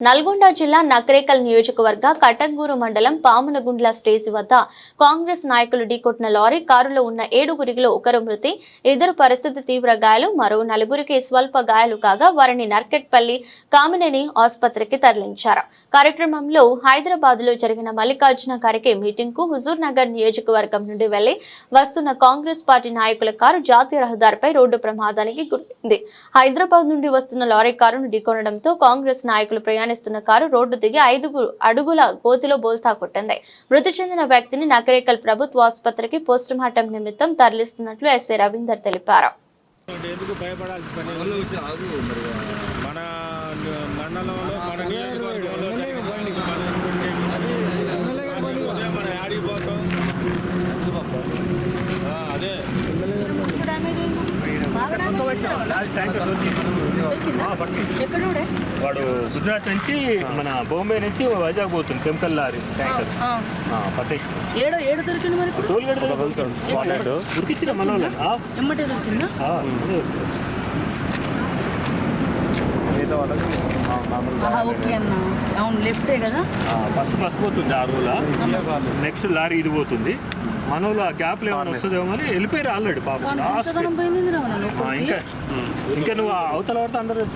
నల్గొండ జిల్లా నకరేకల్ నియోజకవర్గ కటంగూరు మండలం పామునగుండ్ల స్టేజ్ వద్ద కాంగ్రెస్ నాయకులు ఢీకొట్టిన లారీ కారులో ఉన్న ఏడుగురిలో ఒకరు మృతి. ఇద్దరు పరిస్థితి తీవ్ర గాయాలు. మరో నలుగురికి స్వల్ప గాయాలు కాగా వారిని నర్కెట్పల్లి కామినేని ఆసుపత్రికి తరలించారు. కార్యక్రమంలో హైదరాబాద్లో జరిగిన మల్లికార్జున ఖర్గే మీటింగ్కు హుజూర్ నగర్ నియోజకవర్గం నుండి వెళ్ళి వస్తున్న కాంగ్రెస్ పార్టీ నాయకుల కారు జాతీయ రహదారిపై రోడ్డు ప్రమాదానికి గురైంది. హైదరాబాద్ నుండి వస్తున్న లారీ కారును ఢీకొనడంతో కాంగ్రెస్ నాయకులు ప్రయాణిస్తున్న కారు రోడ్డు దిగి ఐదుగురు అడుగుల గోతిలో బోల్తా కొట్టింది. మృతి చెందిన వ్యక్తిని నకరేకల్ ప్రభుత్వ ఆసుపత్రికి పోస్టుమార్టం నిమిత్తం తరలిస్తున్నట్లు ఎస్ఏ రవీందర్ తెలిపారు. మన మండలంలో మన నియోజకవర్గంలో జరిగిన మన వాడు గుజరాత్ నుంచి మన బాంబే నుంచి వైజాగ్ పోతుంది కెమికల్ లారీ ట్యాంకర్. పట్టేసి. ఏడో ఏడు దొరికింది మరి ఇప్పుడు? టోల్ గేట్ మన ఎమ్మటే దొరికిందా? ఆ, ఆహా, ఓకే అన్న. అవును లెఫ్టే కదా? ఫస్ట్ బస్ పోతుంది ఆ రోజుల నెక్స్ట్ లారీ ఇది పోతుంది. మన వాళ్ళు ఆ గ్యాప్ ఏమైనా వస్తుందేమో అని వెళ్ళిపోయారు ఆల్రెడీ పాపం. ఇంకా ఇంకా నువ్వు అవతల పడితే అందరూ